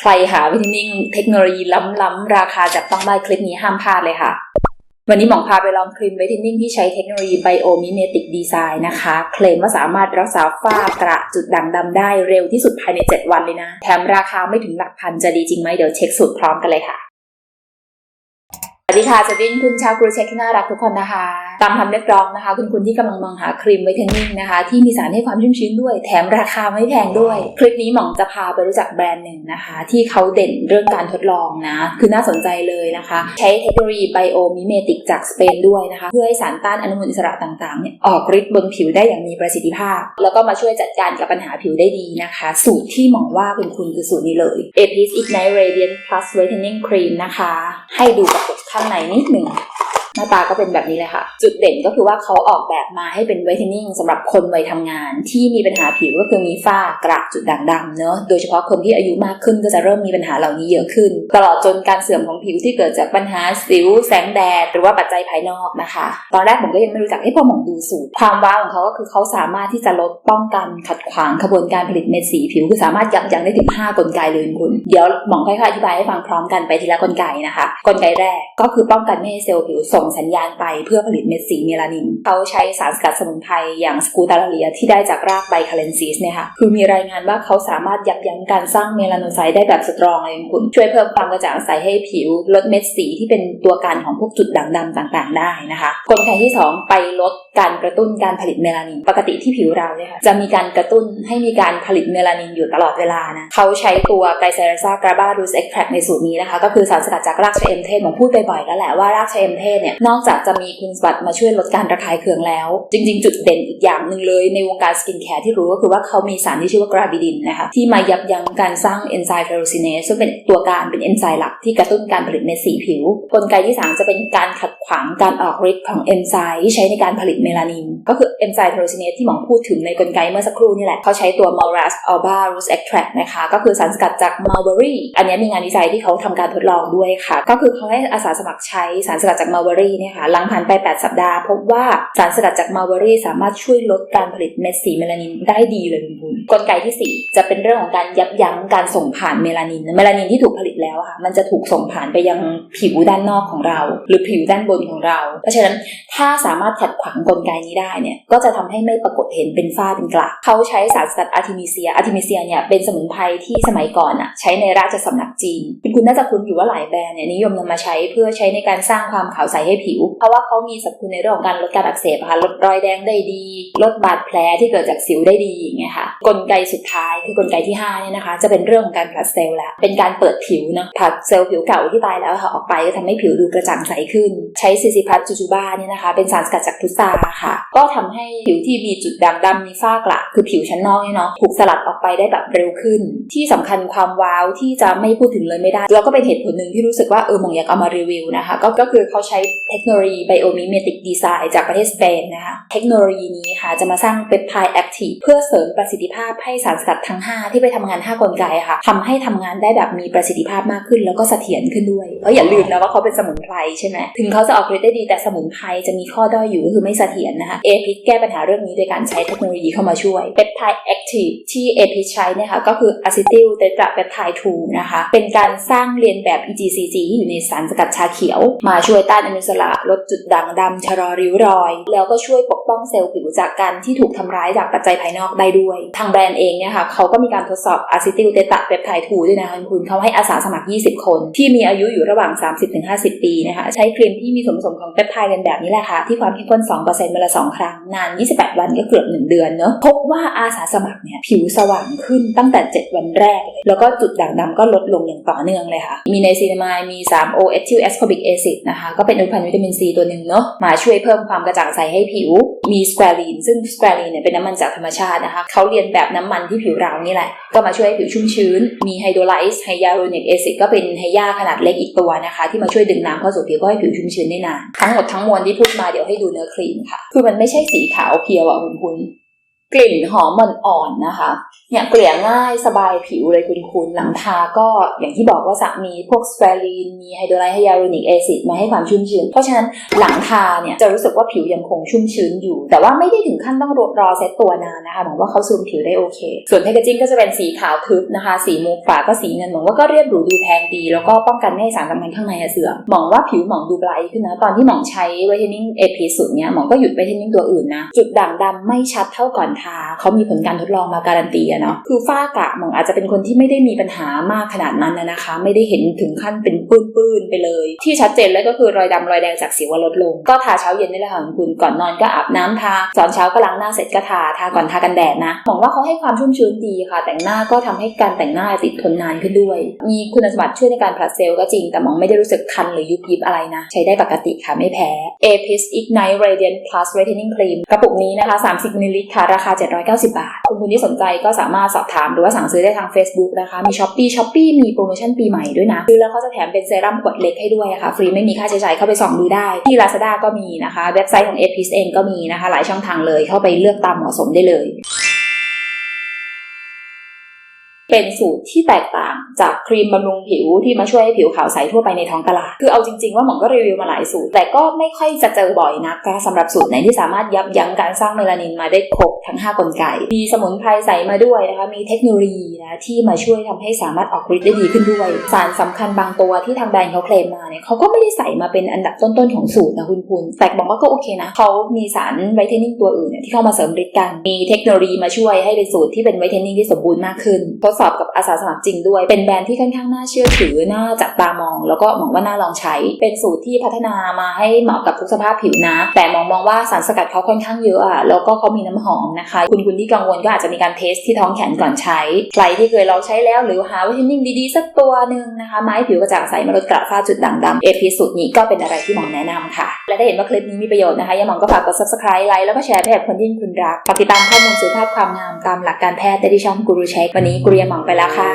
ใครหาวิตามินเทคโนโลยีล้ำๆราคาจับต้องได้คลิปนี้ห้ามพลาดเลยค่ะ วันนี้หมองพาไปลองครีมไวท์เทนนิ่งที่ใช้เทคโนโลยีไบโอมิเมติกดีไซน์นะคะ เคลมว่าสามารถรักษาฝ้ากระจุดด่างดำได้เร็วที่สุดภายใน 7 วันเลยนะ แถมราคาไม่ถึงหลักพันจะดีจริงไหมเดี๋ยวเช็คสูตรพร้อมกันเลยค่ะ สวัสดีค่ะสวัสดีคุณชาวกรูเช็คที่น่ารักทุกคนนะคะ ตามคำเรียกร้องนะคะ คุณคุณที่กำลังมองหาครีมไวท์เทนนิ่งนะคะ ที่มีสารให้ความชุ่มชื้นด้วย แถมราคาไม่แพงด้วย คลิปนี้หมองจะพาไปรู้จักแบรนด์หนึ่งนะคะ ที่เขาเด่นเรื่องการทดลองนะ คือน่าสนใจเลยนะคะ ใช้เทคโนโลยีไบโอมิเมติกจากสเปนด้วยนะคะ เพื่อให้สารต้านอนุมูลอิสระต่างๆเนี่ยออกฤทธิ์บนผิวได้อย่างมีประสิทธิภาพ แล้วก็มาช่วยจัดการกับปัญหาผิวได้ดีนะคะ สูตรที่หมองว่าคุณคุณคือสูตรนี้เลย Apis Ignite Radiant Plus Whitening Cream นะคะ ให้ดูกระปุกข้างในนิดหนึ่ง หน้าตาก็เป็นแบบนี้เลยค่ะ จุดเด่นก็คือว่าเขาออกแบบมาให้เป็นไวท์เทนนิ่งสำหรับคนวัยทำงาน ที่มีปัญหาผิวก็คือมีฝ้ากระจุดด่างดำเนอะโดยเฉพาะคนที่อายุมากขึ้นก็จะเริ่มมีปัญหาเหล่านี้เยอะขึ้น ตลอดจนการเสื่อมของผิวที่เกิดจากปัญหาสิวแสงแดด หรือว่าปัจจัยภายนอกนะคะ ตอนแรกผมก็ยังไม่รู้จักให้พอหมองดูสูตร ความว้าวของเขาก็คือเขาสามารถที่จะลดป้องกันขัดขวางขบวนการผลิตเม็ดสีผิวคือสามารถยับยั้งได้ถึง 5 กลไกเลยคุณเดี๋ยวหมองค่อยๆอธิบายให้ฟังพร้อมกันไปทีละกลไกนะคะ กลไกแรกก็คือป้องกันไม่ให้เซลล์ผิวสงสัญญาณไปเพื่อผลิตเม็ดสีเมลานิน เขาใช้สารสกัดสมุนไพรอย่างสกูตาลาเลียที่ได้จากรากไบคาเลนซีสเนี่ยค่ะ คือมีรายงานว่าเขาสามารถยับยั้งการสร้างเมลาโนไซต์ได้แบบสตรองเลยคุณ ช่วยเพิ่มความกระจ่างใสให้ผิว ลดเม็ดสีที่เป็นตัวการของพวกจุดด่างดำต่างๆ ได้นะคะ กลไกที่ 2 ไปลดการกระตุ้นการผลิตเมลานิน ปกติที่ผิวเราเนี่ยค่ะจะมีการกระตุ้นให้มีการผลิตเมลานินอยู่ตลอดเวลานะเขาใช้ตัวไกเซราซากราบารูสเอ็กแทรในสูตรนี้นะคะก็คือสารสกัดจากรากชะเอมเทศผมพูดบ่อยๆแล้วแหละว่ารากชะเอมเทศเนี่ยนอกจากจะมีคุณสมบัติมาช่วยลดการระคายเคืองแล้ว จริง ๆ จุดเด่นอีกอย่างหนึ่งเลยในวงการสกินแคร์ที่รู้ก็คือว่าเขามีสารที่ชื่อว่ากราบิดินนะคะที่มายับยั้งการสร้างเอนไซม์ไทโรซินเนสซึ่งเป็นตัวการเป็นเอนไซม์หลักที่กระตุ้นการผลิตเม็ดสีผิว กลไกที่ 3 จะเป็นการขัดขวางการออกฤทธิ์ของเอนไซม์ที่ใช้ในการผลิตเมลานิน ก็คือเอนไซม์ไทโรซินเนสที่หมอพูดถึงในกลไกเมื่อสักครู่นี่แหละเขาใช้ตัว Malras alba root extract นะคะก็คือสารสกัดจาก mulberry อันนี้มีงานวิจัยที่เขาทำการทดลองด้วยค่ะ ก็คือเขาให้อาสาสมัครใช้สารสกัดจาก mulberry เนี่ยค่ะหลังผ่านไป 8 สัปดาห์ พบว่าสารสกัดจาก mulberry สามารถช่วยลดการผลิตเม็ดสีเมลานินได้ดีเลยคุณคุณกลไกที่ 4 จะเป็นเรื่องของการยับยั้งการส่งผ่านเมลานิน เมลานินที่ถูกผลิตแล้วค่ะมันจะถูกส่งผ่านไปยังผิวด้านนอกของเรา หรือผิวด้านบนของเรา เพราะฉะนั้นถ้าสามารถขัดขวางกลไกนี้ได้เนี่ยก็จะทำให้ไม่ปรากฏเห็นเป็นฝ้าเป็นกระเขาใช้สารสกัดอาร์ติมิเซียอาร์ติมิเซียเนี่ยเป็นสมุนไพรที่สมัยก่อนอะใช้ในราชสำนักจีนคุณคุณน่าจะคุ้นอยู่ว่าหลายแบรนด์เนี่ยนิยมนำมาใช้เพื่อใช้ในการสร้างความขาวใสให้ผิว เพราะว่าเขามีสรรพคุณในเรื่องของการลดการอักเสบค่ะลดรอยแดงได้ดี ลดบาดแผลที่เกิดจากสิวได้ดีอย่างเงี้ยค่ะกลไกสุดท้ายคือกลไกที่5เนี่ยนะคะ จะเป็นเรื่องของการผลัดเซลล์ละเป็นการเปิดผิวเนาะผลัดเซลล์ผิวเก่าที่ตายแล้วค่ะออกไปก็ทำให้ผิวดูกระจ่างใสขึ้น ใช้ซิซิพัทจูจูบาเนี่ยนะคะ เป็นสารสกัดจากพุทราค่ะ ก็ทำให้ผิวที่มีจุดด่างดำมีฝ้ากระคือผิวชั้นนอกเนี่ยเนาะถูกสลัดออกไปได้แบบเร็วขึ้น ที่สำคัญความว้าวที่จะไม่พูดถึงเลยไม่ได้ แล้วก็เป็นเหตุผลหนึ่งที่รู้สึกว่าเออหมงอยากเอามารีวิวนะคะก็ก็คือเขาใช้เทคโนโลยีไบโอมิเมติกดีไซน์จากประเทศสเปนนะคะ เทคโนโลยีนี้ค่ะจะมาสร้างเปปไทด์แอคทีฟเพื่อเสริมประสิทธิภาพให้สารสกัดทั้ง 5 ที่ไปทำงาน 5 กลไกค่ะทำให้ทำงานได้แบบมีประสิทธิภาพมากขึ้น แล้วก็เสถียรขึ้นด้วยเพราะอย่าลืมนะว่าเขาเป็นสมุนไพรใช่ไหมถึงเขาจะออกฤทธิ์ได้ดีแต่สมุนไพรจะมีข้อด้อยอยู่ก็คือไม่เสถียรนะคะเอพิแก้ปัญหาเรื่องนี้โดยการใช้เทคโนโลยีเข้ามาช่วยเปปไทด์แอคทีฟที่เอพิใช้เนี่ยค่ะก็คืออะซิติลเตตราเปปไทด์2นะคะเป็นการสร้างเรียนแบบ EGCG ที่อยู่ในสารสกัดชาเขียว มาช่วยต้านอนุละลดจุดด่างดำชะลอริ้วรอย แล้วก็ช่วยปกป้องเซลล์ผิวจากการที่ถูกทำร้ายจากปัจจัยภายนอกได้ด้วย ทางแบรนด์เองเนี่ยค่ะเขาก็มีการทดสอบอะซิติลเตตราเปปไทด์2ด้วยนะคะคุณเขาให้อาสาสมัคร 20 คน ที่มีอายุอยู่ระหว่าง 30-50 ปีนะคะใช้ครีมที่มีส่วนผสมของเปปไทด์กันแบบนี้แหละค่ะที่ความเข้มข้น2%เวลา2ครั้งนาน 28 วันก็เกือบ 1 เดือนเนอะพบว่าอาสาสมัครเนี่ยผิวสว่างขึ้นตั้งแต่ 7 วันแรกเลยแล้วก็จุดด่างดำก็ลดลงอย่างต่อเนื่องเลยค่ะมีในซีนามายมี 3O h 2 ascorbic acid นะคะก็เป็นอนุพันวิตามินซีตัวหนึ่งเนาะมาช่วยเพิ่มความกระจ่างใสให้ผิว มีสแควลีนซึ่งสแควลีนเนี่ยเป็นน้ำมันจากธรรมชาตินะคะเขาเรียนแบบน้ำมันที่ผิวเรานี่แหละ ก็มาช่วยให้ผิวชุ่มชื้น มีไฮโดรไลซ์ไฮยาลูรอนิกแอซิดก็เป็นไฮยาขนาดเล็กอีกตัวนะคะ ที่มาช่วยดึงน้ำเข้าสู่ผิวก็ให้ผิวชุ่มชื้นได้นานทั้งหมดทั้งมวลที่พูดมาเดี๋ยวให้ดูเนื้อครีมค่ะ คือมันไม่ใช่สีขาวเพียวอะคุณคุณ กลิ่นหอมอ่อนๆนะคะ เนี่ยเกลี่ยง่ายสบายผิวเลยคุณคุณหลังทาก็อย่างที่บอกว่าจะมีพวกสเปรีน มีไฮโดรไลท์ไฮยาลูนิกแอซิดมาให้ความชุ่มชื้น เพราะฉะนั้นหลังทาเนี่ยจะรู้สึกว่าผิวยังคงชุ่มชื้นอยู่ แต่ว่าไม่ได้ถึงขั้นต้องรอรอเซตตัวนานนะคะหมองว่าเขาซูมผิวได้โอเค ส่วนแพคเกจิ้งก็จะเป็นสีขาวทึบนะคะ สีมุกฝาก็สีเงินหมองว่าก็เรียบหรูดูแพงดี แล้วก็ป้องกันไม่ให้สารสำคัญข้างในเสื่อมหมองว่าผิวหมองดูไบรท์ขึ้นนะตอนที่หมองใช้ไวท์เทนนิ่งเอพีสุดเนี่ยหมองก็หยุดไวท์เทนนิ่งตัวอื่นนะจุดด่างดำไม่ชัดเท่าก่อนทาเขามีผลการทดลองมาการันตีอะเนาะคือฝ้ากระหมองอาจจะเป็นคนที่ไม่ได้มีปัญหามากขนาดนั้นนะคะ ไม่ได้เห็นถึงขั้นเป็นปื้นๆไปเลย ที่ชัดเจนเลยก็คือรอยดำรอยแดงจากสิวลดลง ก็ทาเช้าเย็นได้เลยค่ะคุณก่อนนอนก็อาบน้ำทาตอนเช้าก็ล้างหน้าเสร็จก็ทาทาก่อนทากันแดดนะมองว่าเขาให้ความชุ่มชื้นดีค่ะ แต่งหน้าก็ทำให้การแต่งหน้าติดทนนานขึ้นด้วย มีคุณสมบัติช่วยในการผลัดเซลล์ก็จริง แต่มองไม่ได้รู้สึกคันหรือยุบยิบอะไรนะ ใช้ได้ปกติค่ะไม่แพ้ Apis Ignite Radiant Plus Whitening Cream กระปุกนี้นะคะ 30มิลลิลิตรค่ะราคา 790 บาท คุณคุณที่สนใจก็สามารถสอบถามหรือว่าสั่งซื้อได้ทาง Facebook นะคะ มี s h อ p e e s h อ p e e มีโปรโมชั่นปีใหม่ด้วยนะซื้อแล้วเขาจะแถมเป็นเซรั่มขวดเล็กให้ด้วยะค่ะ ฟรีไม่มีค่าใช้จ่ายเข้าไปส่องดูได้ ที่ Lazada ก็มีนะคะ เว็บไซต์ของ Apis เองก็มีนะคะ หลายช่องทางเลยเข้าไปเลือกตามเหมาะสมได้เลย เป็นสูตรที่แตกต่างจากครีมบำรุงผิวที่มาช่วยให้ผิวขาวใสทั่วไปในท้องตลาด คือเอาจริงๆว่าหมอก็รีวิวมาหลายสูตร แต่ก็ไม่ค่อยจะเจอบ่อยนักสำหรับสูตรไหนที่สามารถยับยั้งการสร้างเมลานินมาได้ครบทั้ง 5 กลไก มีสมุนไพรใส่มาด้วยนะคะ มีเทคโนโลยีนะที่มาช่วยทำให้สามารถออกฤทธิ์ได้ดีขึ้นด้วย สารสำคัญบางตัวที่ทางแบรนด์เขาเคลมมาเนี่ยเขาก็ไม่ได้ใส่มาเป็นอันดับต้นๆของสูตรนะคุณคุณแต่บอกว่าก็โอเคนะเขามีสารไวท์เทนนิ่งตัวอื่นเนี่ยที่เข้ามาเสริมฤทธิ์กัน มีเทคโนโลยีมาช่วยให้เป็นสูตรที่เป็นไวท์เทนนิ่งที่สมบูรณ์มากขึ้นทดสอบกับอาสาสมัครจริงด้วย เป็นแบรนด์ที่ค่อนข้างน่าเชื่อถือน่าจับตามอง แล้วก็มองว่าน่าลองใช้ เป็นสูตรที่พัฒนามาให้เหมาะกับทุกสภาพผิวนะ แต่มองมองว่าสารสกัดเขาค่อนข้างเยอะอะแล้วก็เขามีน้ำหอมนะคะ คุณคุณที่กังวลก็อาจจะมีการเทสที่ท้องแขนก่อนใช้ ใครที่เคยลองใช้แล้วหรือหาวิตามินดีๆ สักตัวหนึ่งนะคะไม้ผิวกระจ่างใสมาลดกระฝ้าจุดด่างดำเอพีสูตรนี้ก็เป็นอะไรที่หมอแนะนำค่ะและถ้าเห็นว่าคลิปนี้มีประโยชน์นะคะยาหมองก็ฝากกด subscribe ไลค์แล้วก็แชร์ให้กับคนที่คุณรักฝากติดตามข้อมูลสุขภาพความงามตามหลักการแพทย์ได้ที่ช่องกูรูเช็ควันนี้กูเรียหมองไปแล้วค่ะ